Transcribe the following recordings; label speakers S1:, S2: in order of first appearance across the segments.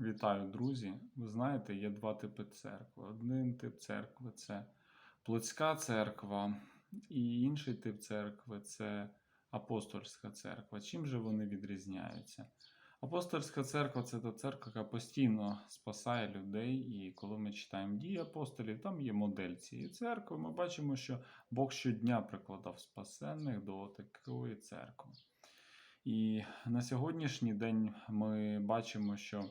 S1: Вітаю, друзі! Ви знаєте, є два типи церкви. Один тип церкви це плотська церква, і інший тип церкви це апостольська церква. Чим же вони відрізняються? Апостольська церква це та церква, яка постійно спасає людей. І коли ми читаємо дії апостолів, там є модель цієї церкви. Ми бачимо, що Бог щодня прикладав спасенних до такої церкви. І на сьогоднішній день ми бачимо, що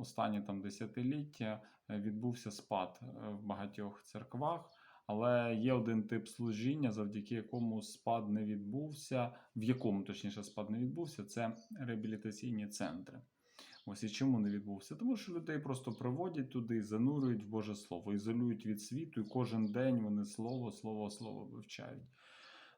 S1: останні там десятиліття е, відбувся спад е, в багатьох церквах, але є один тип служіння, завдяки якому спад не відбувся, в якому точніше спад не відбувся, це реабілітаційні центри. Ось і чому не відбувся? Тому що людей просто приводять туди, занурюють в Боже Слово, ізолюють від світу, і кожен день вони слово, слово, слово вивчають.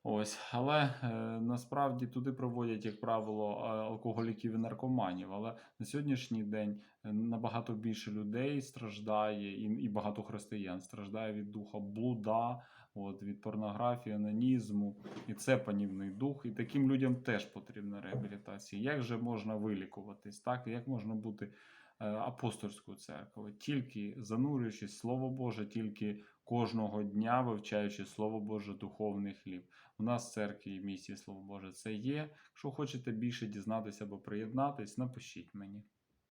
S1: Ось, але е, насправді туди проводять, як правило, е, алкоголіків і наркоманів. Але на сьогоднішній день е, набагато більше людей страждає, і, і багато християн страждає від духа блуда, от, від порнографії, анонізму. І це панівний дух. І таким людям теж потрібна реабілітація. Як же можна вилікуватись? Так? Як можна бути е, церкву. Тільки занурюючись Слово Боже, тільки кожного дня вивчаючи Слово Боже, духовний хліб. У нас в церкві і місії Слово Боже це є. Якщо хочете більше дізнатися або приєднатись, напишіть мені.